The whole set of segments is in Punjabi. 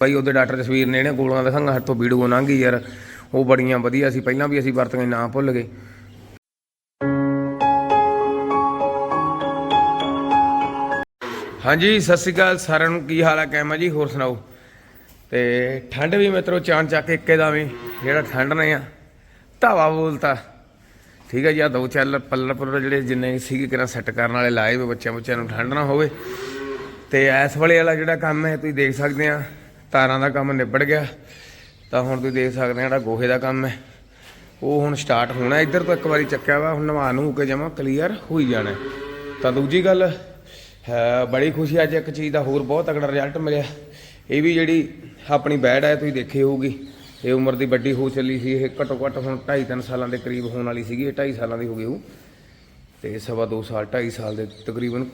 ਭਾਈ ਉਹਦੇ ਡਾਕਟਰ ਜਸਵੀਰ ਨੇ ਇਹਨੇ ਗੋਲੀਆਂ ਦਿਖਾਈਆਂ, ਹੱਥੋਂ ਵੀਡੀਓ ਲੰਘੀ ਯਾਰ। ਉਹ ਬੜੀਆਂ ਵਧੀਆ ਸੀ, ਪਹਿਲਾਂ ਵੀ ਅਸੀਂ ਵਰਤੀਆਂ, ਨਾ ਭੁੱਲ ਗਏ। ਹਾਂਜੀ, ਸਤਿ ਸ਼੍ਰੀ ਅਕਾਲ ਸਾਰਿਆਂ ਨੂੰ, ਕੀ ਹਾਲ ਹੈ ਕੈਮਾ ਜੀ? ਹੋਰ ਸੁਣਾਓ? ਤੇ ਠੰਡ ਵੀ ਮਿੱਤਰੋ ਚਾਨ ਚੱਕ ਕੇ ਇੱਕੇ ਦਾ ਵੀ ਜਿਹੜਾ ਠੰਡ ਨੇ ਆ, ਧਾਵਾ ਬੋਲਤਾ। ਠੀਕ ਹੈ ਜੀ ਆ ਦੋ ਚੱਲ ਪੱਲਰ ਪੁੱਲਰ ਜਿਹੜੇ ਜਿੰਨੇ ਸੀਗੇ ਕਿਰਾਂ ਸੈੱਟ ਕਰਨ ਵਾਲੇ ਲਾਏ ਵੇ ਬੱਚਿਆਂ ਬੱਚਿਆਂ ਨੂੰ, ਠੰਡ ਨਾ ਹੋਵੇ। ਤੇ ਐਸ ਵੇਲੇ ਵਾਲਾ ਜਿਹੜਾ ਕੰਮ ਹੈ, ਤੁਸੀਂ ਦੇਖ ਸਕਦੇ ਆ ਤਾਰਾਂ ਦਾ ਕੰਮ ਨਿਬੜ ਗਿਆ। ਤਾਂ ਹੁਣ ਤੁਸੀਂ ਦੇਖ ਸਕਦੇ ਆ ਜਿਹੜਾ ਗੋਹੇ ਦਾ ਕੰਮ ਹੈ। ਉਹ ਹੁਣ ਸਟਾਰਟ ਹੋਣਾ। ਇੱਧਰ ਤੋਂ ਇੱਕ ਵਾਰੀ ਚੱਕਿਆ ਵਾ। ਹੁਣ ਨਵਾ ਨੂੰ ਕੇ ਜਮਾ ਕਲੀਅਰ ਹੋਈ ਜਾਣਾ। ਤਾਂ ਦੂਜੀ ਗੱਲ ਬੜੀ ਖੁਸ਼ੀ ਅੱਜ ਇੱਕ ਚੀਜ਼ ਦਾ ਹੋਰ ਬਹੁਤ ਤਕੜਾ ਰਿਜ਼ਲਟ ਮਿਲਿਆ। ਇਹ ਵੀ ਜਿਹੜੀ ਆਪਣੀ ਬੈਡ ਹੈ, ਤੁਸੀਂ ਦੇਖੀ ਹੋਊਗੀ। ਇਹ ਉਮਰ ਦੀ ਵੱਡੀ ਹੋ ਚੱਲੀ ਸੀ। ਇਹ ਘੱਟੋ ਘੱਟ ਹੁਣ 2.5 3 ਸਾਲਾਂ ਦੇ ਕਰੀਬ ਹੋਣ ਵਾਲੀ ਸੀਗੀ। ਇਹ 2.5 ਸਾਲਾਂ ਦੀ ਹੋ ਗਈ ਉਹ ਤੇ ਸਵਾ 2 ਸਾਲ 2.5 ਸਾਲ ਦੇ ਤਕਰੀਬਨ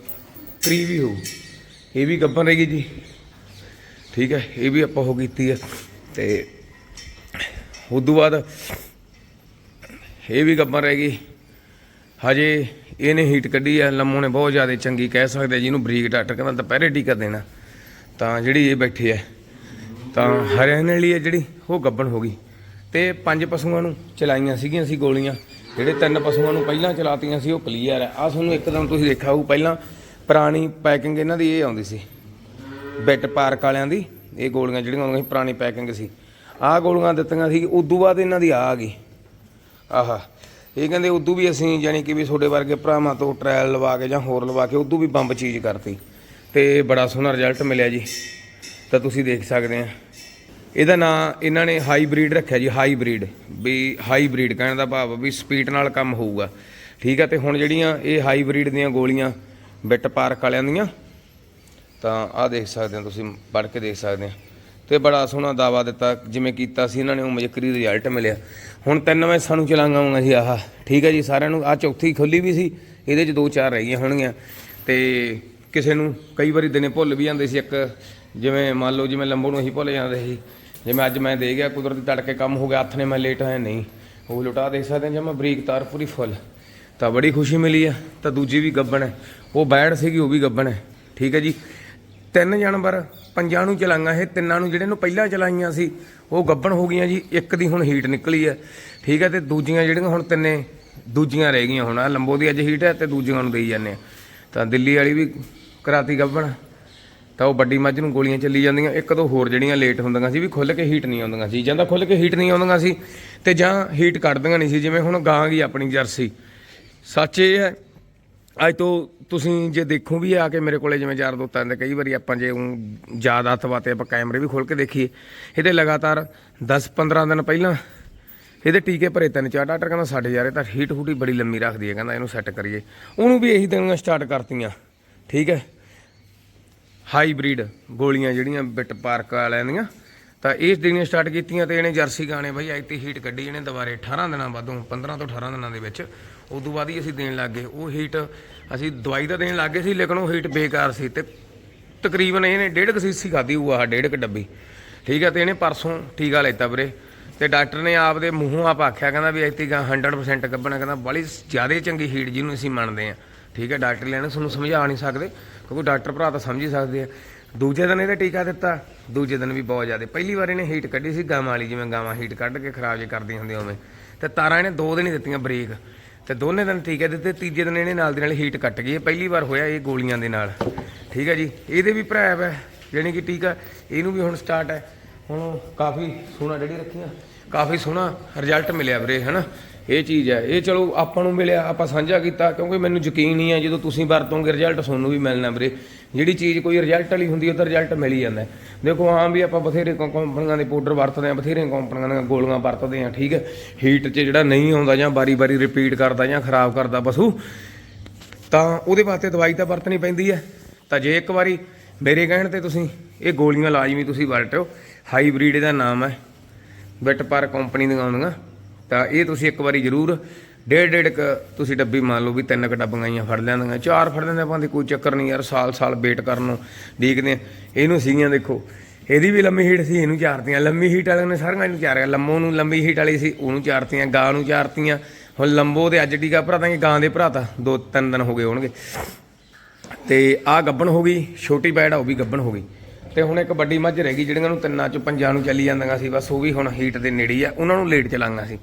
ਕਰੀਬ ਹੀ ਹੋਊ। ਇਹ ਵੀ ਗੱਬਨ ਰਹੇਗੀ ਜੀ। ਠੀਕ ਹੈ, ਇਹ ਵੀ ਆਪਾਂ ਉਹ ਕੀਤੀ ਹੈ ਤੇ ਉਦੋਂ ਬਾਅਦ ਇਹ ਵੀ ਗੱਬਨ ਰਹੇਗੀ ਹਜੇ ਇਹਨੇ ਹੀਟ ਕੱਢੀ ਆ, ਲੰਮੋ ਨੇ ਬਹੁਤ ਜ਼ਿਆਦਾ ਚੰਗੀ ਕਹਿ ਸਕਦੇ ਆ, ਜਿਹਨੂੰ ਬਰੀਕ ਡਾਕਟਰ ਕਹਿੰਦਾ ਦੁਪਹਿਰੇ ਟੀਕਾ ਦੇਣਾ। ਤਾਂ ਜਿਹੜੀ ਇਹ ਬੈਠੇ ਆ ਤਾਂ ਹਰਿਆਣੇ ਲਈ ਇਹ ਜਿਹੜੀ, ਉਹ ਗੱਬਣ ਹੋ ਗਈ। ਤੇ ਪੰਜ ਪਸ਼ੂਆਂ ਨੂੰ ਚਲਾਈਆਂ ਸੀਗੀਆਂ ਸੀ ਗੋਲੀਆਂ। ਜਿਹੜੇ ਤਿੰਨ ਪਸ਼ੂਆਂ ਨੂੰ ਪਹਿਲਾਂ ਚਲਾਤੀਆਂ ਸੀ, ਉਹ ਕਲੀਅਰ ਆ। ਆ ਤੁਹਾਨੂੰ ਇੱਕਦਮ ਤੁਸੀਂ ਦੇਖਿਆ ਹੋਊ, ਪਹਿਲਾਂ ਪੁਰਾਣੀ ਪੈਕਿੰਗ ਇਹਨਾਂ ਦੀ ਇਹ ਆਉਂਦੀ ਸੀ। ਬਿੱਟ ਪਾਰਕ ਵਾਲਿਆਂ ਦੀ, ਇਹ ਗੋਲੀਆਂ ਜਿਹੜੀਆਂ ਆਉਂਦੀਆਂ ਸੀ ਪੁਰਾਣੀ ਪੈਕਿੰਗ ਸੀ। ਆਹ ਗੋਲੀਆਂ ਦਿੱਤੀਆਂ ਸੀ, ਉਦੋਂ ਬਾਅਦ ਇਹਨਾਂ ਦੀ ਆ ਗਈ। ਆਹਾ, ਇਹ ਕਹਿੰਦੇ ਉਦੋਂ ਵੀ ਅਸੀਂ ਜਾਨੀ ਕਿ ਵੀ ਤੁਹਾਡੇ ਵਰਗੇ ਭਰਾਵਾਂ ਤੋਂ ਟ੍ਰਾਇਲ ਲਵਾ ਕੇ ਜਾਂ ਹੋਰ ਲਵਾ ਕੇ ਉਦੋਂ ਵੀ ਬੰਬ ਚੀਜ਼ ਕਰਤੀ। ਤੇ ਬੜਾ ਸੋਹਣਾ ਰਿਜ਼ਲਟ ਮਿਲਿਆ ਜੀ। ਤਾਂ ਤੁਸੀਂ ਦੇਖ ਸਕਦੇ ਆ। ਇਹਦਾ ਨਾਂ ਇਹਨਾਂ ਨੇ ਹਾਈਬ੍ਰਿਡ ਰੱਖਿਆ ਜੀ ਹਾਈਬ੍ਰਿਡ ਵੀ ਹਾਈਬ੍ਰਿਡ ਕਹਿਣ ਦਾ ਭਾਵ ਵੀ ਸਪੀਡ ਨਾਲ ਕੰਮ ਹੋਊਗਾ। ਠੀਕ ਆ, ਤੇ ਹੁਣ ਜਿਹੜੀਆਂ ਇਹ ਹਾਈਬ੍ਰਿਡ ਦੀਆਂ ਗੋਲੀਆਂ ਬਿੱਟ ਪਾਰਕ ਵਾਲਿਆਂ ਦੀਆਂ ਤਾਂ ਆਹ ਦੇਖ ਸਕਦੇ ਹੋ ਤੁਸੀਂ, ਪੜ੍ਹ ਕੇ ਦੇਖ ਸਕਦੇ ਹੋ। ਤੇ ਬੜਾ ਸੋਹਣਾ ਦਾਵਾ ਦਿੱਤਾ, ਜਿਵੇਂ ਕੀਤਾ ਸੀ ਇਹਨਾਂ ਨੇ, ਉਹ ਮਜਕਰੀ ਰਿਜ਼ਲਟ ਮਿਲਿਆ। ਹੁਣ ਤਿੰਨ ਵਜੇ ਸਾਨੂੰ ਚਲਾਂਗਾਉਂਗਾ ਜੀ ਆਹ। ਠੀਕ ਹੈ ਜੀ, ਸਾਰਿਆਂ ਨੂੰ ਆ ਚੌਥੀ ਖੁੱਲੀ ਵੀ ਸੀ, ਇਹਦੇ ਚ ਦੋ ਚਾਰ ਰਹਿ ਗਈਆਂ ਹੋਣਗੀਆਂ। ਤੇ ਕਿਸੇ ਨੂੰ ਕਈ ਵਾਰੀ ਦਿਨੇ ਭੁੱਲ ਵੀ ਜਾਂਦੇ ਸੀ, ਇੱਕ ਜਿਵੇਂ ਮੰਨ ਲਓ ਜਿਵੇਂ ਲੰਬੋ ਨੂੰ ਅਸੀਂ ਭੁੱਲ ਜਾਂਦੇ ਸੀ। ਜਿਵੇਂ ਅੱਜ ਮੈਂ ਦੇ ਗਿਆ, ਕੁਦਰਤੀ ਤੜਕੇ ਕੰਮ ਹੋ ਗਿਆ, ਹੱਥ ਨੇ ਮੈਂ ਲੇਟ ਆਇਆ, ਨਹੀਂ। ਉਹ ਲੁਟਾ ਦੇਖ ਸਕਦੇ ਹਾਂ ਜਮਾ ਬਰੀਕ ਤਾਰ ਪੂਰੀ ਫੁੱਲ। ਤਾਂ ਬੜੀ ਖੁਸ਼ੀ ਮਿਲੀ ਆ, ਤਾਂ ਦੂਜੀ ਵੀ ਗੱਬਣ ਹੈ। ਉਹ ਬੈੜ ਸੀਗੀ, ਉਹ ਵੀ ਗੱਬਣ ਹੈ। ਠੀਕ ਹੈ ਜੀ ਤਿੰਨ ਜਾਨਵਰ, ਪੰਜਾਂ ਨੂੰ ਚਲਾਈਆਂ ਇਹ, ਤਿੰਨਾਂ ਨੂੰ ਜਿਹੜੇ ਨੂੰ ਪਹਿਲਾਂ ਚਲਾਈਆਂ ਸੀ, ਉਹ ਗੱਬਣ ਹੋ ਗਈਆਂ ਜੀ, ਇੱਕ ਦੀ ਹੁਣ ਹੀਟ ਨਿਕਲੀ ਹੈ। ਠੀਕ ਹੈ, ਤੇ ਦੂਜੀਆਂ ਜਿਹੜੀਆਂ ਹੁਣ ਤਿੰਨੇ, ਦੂਜੀਆਂ ਰਹਿ ਗਈਆਂ ਹੁਣ। ਆ ਲੰਬੋ ਦੀ ਅੱਜ ਹੀਟ ਹੈ ਤੇ ਦੂਜੀਆਂ ਨੂੰ ਦੇਈ ਜਾਂਦੇ ਆ ਤਾਂ ਦਿੱਲੀ ਵਾਲੀ ਵੀ ਕਰਾਤੀ ਗੱਬਣ, ਤਾਂ ਉਹ ਵੱਡੀ ਮੱਝ ਨੂੰ ਗੋਲੀਆਂ ਚੱਲੀ ਜਾਂਦੀਆਂ। ਇੱਕ ਦੋ ਹੋਰ ਜਿਹੜੀਆਂ ਲੇਟ ਹੁੰਦੀਆਂ ਸੀ ਵੀ ਖੁੱਲ ਕੇ ਹੀਟ ਨਹੀਂ ਆਉਂਦੀਆਂ ਸੀ। ਜਾਂ ਤਾਂ ਖੁੱਲ ਕੇ ਹੀਟ ਨਹੀਂ ਆਉਂਦੀਆਂ ਸੀ, ਤੇ ਜਾਂ ਹੀਟ ਕੱਢਦੀਆਂ ਨਹੀਂ ਸੀ, ਜਿਵੇਂ ਹੁਣ ਗਾਂ ਗਈ ਆਪਣੀ ਜਰਸੀ। ਸੱਚ ਇਹ ਹੈ ਅੱਜ ਤੋਂ ਤੁਸੀਂ ਜੇ ਦੇਖੋ ਵੀ ਆ ਕੇ ਮੇਰੇ ਕੋਲੇ ਜਿਵੇਂ ਯਾਰ ਦੋਸਤਾਂ ਦੇ ਕਈ ਵਾਰੀ ਆਪਾਂ ਜੇ ਊਂ ਜ਼ਿਆਦਾ ਤਵਾਤੇ ਆਪਾਂ ਕੈਮਰੇ ਵੀ ਖੋਲ ਕੇ ਦੇਖੀਏ, ਇਹਦੇ ਲਗਾਤਾਰ 10-15 ਦਿਨ ਪਹਿਲਾਂ ਇਹਦੇ ਟੀਕੇ ਭਰੇ ਤਿੰਨ ਚਾਰ, ਡਾਕਟਰ ਕਹਿੰਦਾ ਸਾਡੇ ਯਾਰ ਇਹ ਤਾਂ ਹੀਟ ਹੂਟੀ ਬੜੀ ਲੰਮੀ ਰੱਖਦੀ ਹੈ, ਕਹਿੰਦਾ ਇਹਨੂੰ ਸੈੱਟ ਕਰੀਏ। ਉਹਨੂੰ ਵੀ ਇਹੀ ਦੇਣੀਆਂ ਸਟਾਰਟ ਕਰਤੀਆਂ, ਠੀਕ ਹੈ? ਹਾਈਬ੍ਰਿਡ ਗੋਲੀਆਂ ਜਿਹੜੀਆਂ ਬਿੱਟ ਪਾਰਕ ਵਾਲਿਆਂ ਦੀਆਂ ਤਾਂ ਇਹ ਦੇਣੀਆਂ ਸਟਾਰਟ ਕੀਤੀਆਂ ਤੇ ਇਹਨੇ ਜਰਸੀ ਗਾਣੇ ਬਾਈ ਐਤੀ ਹੀਟ ਕੱਢੀ ਇਹਨੇ ਦੁਬਾਰੇ 18 ਦਿਨਾਂ ਬਾਅਦੋਂ 15 ਤੋਂ 18 ਦਿਨਾਂ ਦੇ ਵਿੱਚ। ਉਦੋਂ ਬਾਅਦ ਹੀ ਅਸੀਂ ਦੇਣ ਲੱਗ ਗਏ। ਉਹ ਹੀਟ ਅਸੀਂ ਦਵਾਈ ਤਾਂ ਦੇਣ ਲੱਗ ਗਏ ਸੀ, ਲੇਕਿਨ ਉਹ ਹੀਟ ਬੇਕਾਰ ਸੀ ਤੇ ਤਕਰੀਬਨ ਇਹਨੇ ਡੇਢ ਕੁ ਸੀਸੀ ਖਾਦੀ ਹੋਊ ਡੇਢ ਕੁ ਡੱਬੀ। ਠੀਕ ਹੈ ਤੇ ਇਹਨੇ ਪਰਸੋਂ ਟੀਕਾ ਲੈਤਾ ਵੀਰੇ। ਤੇ ਡਾਕਟਰ ਨੇ ਆਪਦੇ ਮੂੰਹੋਂ ਆਪ ਆਖਿਆ, ਕਹਿੰਦਾ ਵੀ ਐਤੀ ਗਾ 100% ਕੱਢਣਾ, ਕਹਿੰਦਾ ਬੜੀ ਜ਼ਿਆਦਾ ਚੰਗੀ ਹੀਟ ਜਿਹਨੂੰ ਅਸੀਂ ਮੰਨਦੇ ਆ। ਠੀਕ ਹੈ ਡਾਕਟਰ ਲੈਣੇ ਤੁਹਾਨੂੰ ਸਮਝਾ ਨਹੀਂ ਸਕਦੇ, ਕਿਉਂਕਿ ਡਾਕਟਰ ਭਰਾ ਤਾਂ ਸਮਝ ਹੀ ਸਕਦੇ ਆ। ਦੂਜੇ ਦਿਨ ਇਹਦੇ ਟੀਕਾ ਦਿੱਤਾ, ਦੂਜੇ ਦਿਨ ਵੀ ਬਹੁਤ ਜ਼ਿਆਦਾ। ਪਹਿਲੀ ਵਾਰ ਇਹਨੇ ਹੀਟ ਕੱਢੀ ਸੀ ਗਾਵਾਂ ਵਾਲੀ, ਜਿਵੇਂ ਗਾਵਾਂ ਹੀਟ ਕੱਢ ਕੇ ਖਰਾਬ ਜੇ ਕਰਦੀਆਂ ਹੁੰਦੀਆਂ ਉਵੇਂ। ਤੇ ਤਾਰਾਂ ਇਹਨੇ ਦੋ ਦਿਨ ਹੀ ਦਿੱਤੀਆਂ ਬ੍ਰੇਕ। ਤੇ ਦੋਨੇ ਦਿਨ ਟੀਕੇ ਦਿੱਤੇ, ਤੀਜੇ ਦਿਨ ਇਹਨੇ ਨਾਲ ਦੀ ਨਾਲ ਹੀਟ ਕੱਟ ਗਈ। ਇਹ ਪਹਿਲੀ ਵਾਰ ਹੋਇਆ ਇਹ ਗੋਲੀਆਂ ਦੇ ਨਾਲ। ਠੀਕ ਹੈ ਜੀ? ਇਹਦੇ ਵੀ ਭਰਾ ਹੈ, ਜਾਣੀ ਕਿ ਟੀਕਾ ਇਹਨੂੰ ਵੀ ਹੁਣ ਸਟਾਰਟ ਹੈ। ਹੁਣ ਕਾਫੀ ਸੋਹਣਾ ਜਿਹੜੀ ਰੱਖੀਆਂ, ਕਾਫੀ ਸੋਹਣਾ ਰਿਜ਼ਲਟ ਮਿਲਿਆ ਵੀਰੇ, ਹਨਾ? ਇਹ ਚੀਜ਼ ਹੈ। ਇਹ ਚਲੋ ਆਪਾਂ ਨੂੰ ਮਿਲਿਆ, ਆਪਾਂ ਸਾਂਝਾ ਕੀਤਾ, ਕਿਉਂਕਿ ਮੈਨੂੰ ਯਕੀਨ ਨਹੀਂ ਹੈ ਜਦੋਂ ਤੁਸੀਂ ਵਰਤੋਂਗੇ ਰਿਜ਼ਲਟ ਤੁਹਾਨੂੰ ਵੀ ਮਿਲਣਾ ਵੀਰੇ। ਜਿਹੜੀ ਚੀਜ਼ ਕੋਈ ਰਿਜ਼ਲਟ ਵਾਲੀ ਹੁੰਦੀ ਉਹਦਾ ਰਿਜ਼ਲਟ ਮਿਲ ਹੀ ਜਾਂਦਾ ਦੇਖੋ ਹਾਂ ਵੀ ਆਪਾਂ ਬਥੇਰੇ ਕੰਪਨੀਆਂ ਦੇ ਪਾਊਡਰ ਵਰਤਦੇ ਆ ਬਥੇਰੇ ਕੰਪਨੀਆਂ ਦੀਆਂ ਗੋਲੀਆਂ ਵਰਤਦੇ ਆ ਠੀਕ ਹੈ। ਹੀਟ 'ਚ ਜਿਹੜਾ ਨਹੀਂ ਆਉਂਦਾ ਜਾਂ ਬਾਰੀ-ਬਾਰੀ ਰਿਪੀਟ ਕਰਦਾ ਜਾਂ ਖਰਾਬ ਕਰਦਾ ਪਸ਼ੂ, ਤਾਂ ਉਹਦੇ ਵਾਸਤੇ ਦਵਾਈ ਤਾਂ ਵਰਤਣੀ ਪੈਂਦੀ ਹੈ। ਤਾਂ ਜੇ ਇੱਕ ਵਾਰੀ ਮੇਰੇ ਕਹਿਣ ਤੇ ਤੁਸੀਂ ਇਹ ਗੋਲੀਆਂ ਲਾਜ਼ਮੀ ਤੁਸੀਂ ਵਰਤਿਓ ਹਾਈਬ੍ਰਿਡ ਇਹਦਾ ਨਾਮ ਹੈ। ਬਿੱਟ ਪਰ ਕੰਪਨੀ ਦੀਆਂ ਆਉਂਦੀਆਂ। ਤਾਂ ਇਹ ਤੁਸੀਂ ਇੱਕ ਵਾਰੀ ਜ਼ਰੂਰ, ਡੇਢ ਡੇਢ ਕ ਤੁਸੀਂ ਡੱਬੀ ਮੰਨ ਲਓ ਵੀ ਤਿੰਨ ਕ ਡੱਬੀਆਂ ਫੜ ਲੈਂਦੀਆਂ, ਚਾਰ ਫੜ ਲੈਂਦੇ ਆਪਾਂ ਦੀ, ਕੋਈ ਚੱਕਰ ਨਹੀਂ ਯਾਰ, ਸਾਲ ਸਾਲ ਵੇਟ ਕਰਨ ਨੂੰ ਦੇਖਦੇ ਇਹਨੂੰ ਸੀਗੀਆਂ ਦੇਖੋ, ਇਹਦੀ ਵੀ ਲੰਮੀ ਹੀਟ ਸੀ, ਇਹਨੂੰ ਚਾਰਤੀਆਂ। ਲੰਮੀ ਹੀਟ ਵਾਲਿਆਂ ਨੇ ਸਾਰੀਆਂ ਨੂੰ ਚਾਰਿਆ। ਲੰਮੋ ਨੂੰ ਲੰਮੀ ਹੀਟ ਵਾਲੀ ਸੀ, ਉਹਨੂੰ ਚਾਰਤੀਆਂ, ਗਾਂ ਨੂੰ ਚਾਰਤੀਆਂ। ਹੁਣ ਲੰਬੋ ਦੇ ਅੱਜ ਟੀਕਾ ਭਰਾਤਾਂਗੇ ਗਾਂ ਦੇ ਭਰਾ ਤਾਂ ਦੋ ਤਿੰਨ ਦਿਨ ਹੋ ਗਏ ਹੋਣਗੇ। ਤੇ ਆਹ ਗੱਬਣ ਹੋ ਗਈ, ਛੋਟੀ ਬੈੜ ਆ, ਉਹ ਵੀ ਗੱਬਣ ਹੋ ਗਈ। ਤੇ ਹੁਣ ਇੱਕ ਵੱਡੀ ਮੱਝ ਰਹਿ ਗਈ, ਜਿਹੜੀਆਂ ਨੂੰ ਤਿੰਨਾਂ ਚੋਂ ਪੰਜਾਂ ਨੂੰ ਚੱਲੀ ਜਾਂਦੀਆਂ ਸੀ, ਬਸ ਉਹ ਵੀ ਹੁਣ ਹੀਟ ਦੇ ਨੇੜੇ ਆ, ਉਹਨਾਂ ਨੂੰ ਲੇਟ ਚਲਾਂਗਾ ਸੀ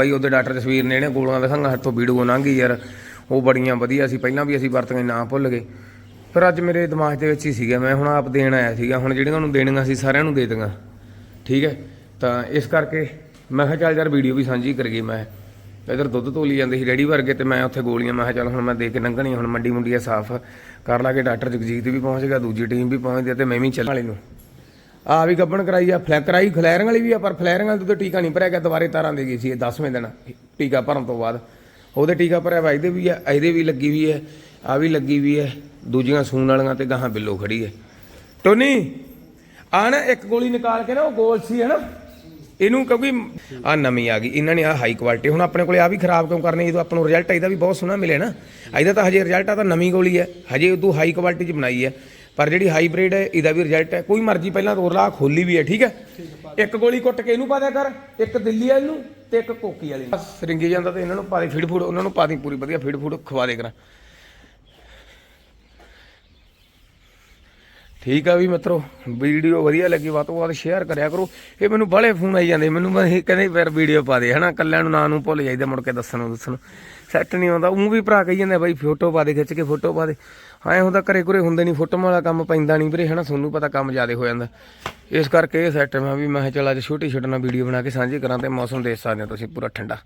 ਭਾਈ, ਉਹਦੇ ਡਾਕਟਰ ਜਸਵੀਰ ਨੇ ਇਹਨੇ ਗੋਲੀਆਂ ਦਿਖਾਈਆਂ, ਹੱਥੋਂ ਵੀਡੀਓ ਲੰਘੀ ਯਾਰ। ਉਹ ਬੜੀਆਂ ਵਧੀਆ ਸੀ, ਪਹਿਲਾਂ ਵੀ ਅਸੀਂ ਵਰਤੀਆਂ, ਨਾ ਭੁੱਲ ਗਏ। ਫਿਰ ਅੱਜ ਮੇਰੇ ਦਿਮਾਗ ਦੇ ਵਿੱਚ ਹੀ ਸੀਗਾ, ਮੈਂ ਹੁਣ ਆਪ ਦੇਣ ਆਇਆ ਸੀਗਾ, ਹੁਣ ਜਿਹੜੀਆਂ ਉਹਨੂੰ ਦੇਣੀਆਂ ਸੀ, ਸਾਰਿਆਂ ਨੂੰ ਦੇ ਦਾਂਗਾ ਠੀਕ ਹੈ? ਤਾਂ ਇਸ ਕਰਕੇ ਮੈਂ ਕਿਹਾ ਚੱਲ ਯਾਰ, ਵੀਡੀਓ ਵੀ ਸਾਂਝੀ ਕਰ ਗਈ ਮੈਂ। ਇਧਰ ਦੁੱਧ ਤੋਲੀ ਜਾਂਦੇ ਸੀ ਡੈਡੀ ਵਰਗੇ, ਤੇ ਮੈਂ ਉੱਥੇ ਗੋਲੀਆਂ, ਮੈਂ ਕਿਹਾ ਚੱਲ ਹੁਣ ਮੈਂ ਦੇ ਕੇ ਲੰਘਣੀ ਹੁਣ ਮੰਡੀ ਮੁੰਡੀ ਸਾਫ਼ ਕਰ ਲਾ ਕੇ ਡਾਕਟਰ ਜਗਜੀਤ ਵੀ ਪਹੁੰਚ ਗਿਆ, ਦੂਜੀ ਟੀਮ ਵੀ ਪਹੁੰਚਦੀ ਆ, ਤੇ ਮੈਂ ਵੀ ਚੱਲਣ ਵਾਲੇ ਨੂੰ। ਆ ਵੀ ਗੱਬਣ ਕਰਾਈ ਆ ਫਲੈਕ ਕਰਾਈ ਫਲੈਰਿੰਗ ਵਾਲੀ ਵੀ ਆ, ਪਰ ਫਲੈਰਿੰਗ ਵਾਲੀ ਤੋਂ ਟੀਕਾ ਨਹੀਂ ਭਰਿਆ ਗਿਆ, ਦੁਬਾਰੇ ਤਾਰਾਂ ਦੇ ਗਈ ਸੀ ਇਹ 10ਵੇਂ ਦਿਨ, ਟੀਕਾ ਭਰਨ ਤੋਂ ਬਾਅਦ। ਉਹਦੇ ਟੀਕਾ ਭਰਿਆ ਵਾ, ਇਹਦੇ ਵੀ ਆ, ਇਹਦੇ ਵੀ ਲੱਗੀ ਵੀ ਹੈ, ਆ ਵੀ ਲੱਗੀ ਵੀ ਹੈ, ਦੂਜੀਆਂ ਸੂਣ ਵਾਲੀਆਂ ਤੇ ਗਾਹਾਂ ਬਿੱਲੋ ਖੜੀ ਹੈ। ਟੋਨੀ, ਆ ਨਾ ਇੱਕ ਗੋਲੀ ਨਿਕਾਲ ਕੇ ਨਾ, ਉਹ ਗੋਲ ਸੀ ਹੈ ਨਾ ਇਹਨੂੰ ਕਿਉਂਕਿ ਆ ਨਵੀਂ ਆ ਗਈ, ਇਹਨਾਂ ਨੇ ਆ ਹਾਈ ਕੁਆਲਿਟੀ, ਹੁਣ ਆਪਣੇ ਕੋਲੇ ਆ ਵੀ ਖਰਾਬ ਕਿਉਂ ਕਰਨੀ ਜਦੋਂ ਆਪਾਂ ਨੂੰ ਰਿਜ਼ਲਟ ਇਹਦਾ ਵੀ ਬਹੁਤ ਸੋਹਣਾ ਮਿਲਿਆ ਨਾ। ਇਹਦਾ ਤਾਂ ਹਜੇ ਰਿਜ਼ਲਟ ਆ ਤਾਂ ਨਵੀਂ ਗੋਲੀ ਹੈ, ਹਜੇ ਉਦੋਂ ਹਾਈ ਕੁਆਲਿਟੀ ਚ ਬਣਾਈ ਹੈ। ਪਰ ਜਿਹੜੀ ਹਾਈਬ੍ਰਿਡ ਹੈ, ਇਹਦਾ ਵੀ ਰਿਜ਼ਲਟ ਹੈ। ਕੋਈ ਮਰਜ਼ੀ ਪਹਿਲਾਂ ਤੋਰ ਲਾ ਖੋਲੀ ਵੀ ਹੈ, ਠੀਕ ਹੈ? ਇੱਕ ਗੋਲੀ ਕੁੱਟ ਕੇ ਇਹਨੂੰ ਪਾ ਦਿਆ ਕਰ, ਇੱਕ ਦਿੱਲੀ ਵਾਲੀ ਨੂੰ ਤੇ ਇੱਕ ਕੋਕੀ ਵਾਲੀ ਨੂੰ। ਬਸ ਜਾਂਦਾ ਤੇ ਇਹਨਾਂ ਨੂੰ ਪਾ ਦੇ ਫੀਡ ਫੂਡ ਉਹਨਾਂ ਨੂੰ ਪਾ ਦੇ ਪੂਰੀ ਵਧੀਆ ਫੀਡ ਫੂਡ ਖਵਾ ਦੇ ਕਰਾਂ। ਠੀਕ ਆ ਵੀ ਮਿੱਤਰੋ, ਵੀਡੀਓ ਵਧੀਆ ਲੱਗੀ, ਵੱਧ ਤੋਂ ਵੱਧ ਸ਼ੇਅਰ ਕਰਿਆ ਕਰੋ। ਇਹ ਮੈਨੂੰ ਬੜੇ ਫੋਨ ਆਈ ਜਾਂਦੇ, ਮੈਨੂੰ ਕਹਿੰਦੇ ਫਿਰ ਵੀਡੀਓ ਪਾ ਦੇ, ਹਨਾ? ਕੱਲਿਆਂ ਨੂੰ, ਨਾਂ ਨੂੰ ਭੁੱਲ ਜਾਈਦਾ, ਮੁੜ ਕੇ ਦੱਸਣ ਦੱਸਣ ਸੈੱਟ ਨਹੀਂ ਆਉਂਦਾ। ਉਹ ਵੀ ਭਰਾ ਕਹੀ ਜਾਂਦੇ, ਬਾਈ ਫੋਟੋ ਪਾ ਦੇ, ਖਿੱਚ ਕੇ ਫੋਟੋ ਪਾ ਦੇ। ਐਂ ਹੁੰਦਾ ਘਰੇ ਘਰੇ ਹੁੰਦੇ ਨਹੀਂ ਫੋਟੋ ਵਾਲਾ ਕੰਮ ਪੈਂਦਾ ਨਹੀਂ ਵੀਰੇ, ਹਨਾ? ਤੁਹਾਨੂੰ ਪਤਾ ਕੰਮ ਜ਼ਿਆਦਾ ਹੋ ਜਾਂਦਾ। ਇਸ ਕਰਕੇ ਇਹ ਸੈੱਟ ਮੈਂ ਵੀ, ਮੈਂ ਕਿਹਾ ਚੱਲ ਅੱਜ ਛੋਟੀ ਛੋਟੀ ਨਾਲ ਵੀਡੀਓ ਬਣਾ ਕੇ ਸਾਂਝੀ ਕਰਾਂ ਤੇ ਮੌਸਮ ਦੇਖ ਸਕਦੇ ਹੋ ਤੁਸੀਂ, ਪੂਰਾ ਠੰਡਾ।